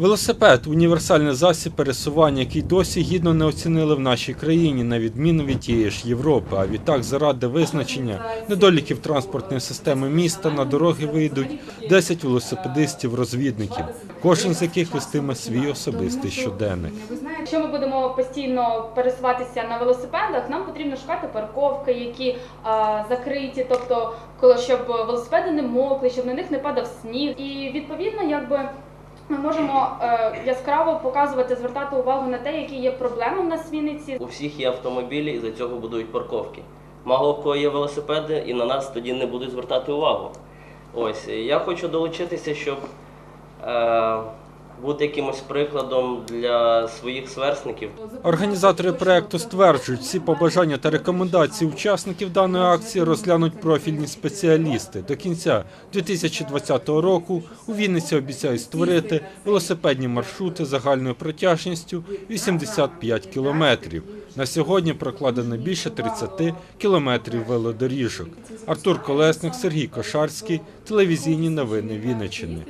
Велосипед універсальний засіб пересування, який досі гідно не оцінили в нашій країні, на відміну від тієї ж Європи. А відтак, заради визначення недоліків транспортної системи міста на дороги вийдуть 10 велосипедистів-розвідників, кожен з яких вестиме свій особистий щоденник. Якщо ми будемо постійно пересуватися на велосипедах, нам потрібно шукати парковки, які а, закриті, тобто коли щоб велосипеди не мокли, щоб на них не падав сніг. І відповідно, якби ми можемо е, яскраво показувати, звертати увагу на те, які є проблеми в нас в Вінниці. У всіх є автомобілі, і за цього будують парковки. Мало в кого є велосипеди, і на нас тоді не будуть звертати увагу. Ось я хочу долучитися, щоб е, бути якимось прикладом для своїх сверстників. Організатори проекту стверджують, всі побажання та рекомендації учасників даної акції розглянуть профільні спеціалісти. До кінця 2020 року у Вінниці обіцяють створити велосипедні маршрути загальною протяжністю 85 кілометрів. На сьогодні прокладено більше 30 кілометрів велодоріжок. Артур Колесник, Сергій Кошарський, телевізійні новини Вінниччини.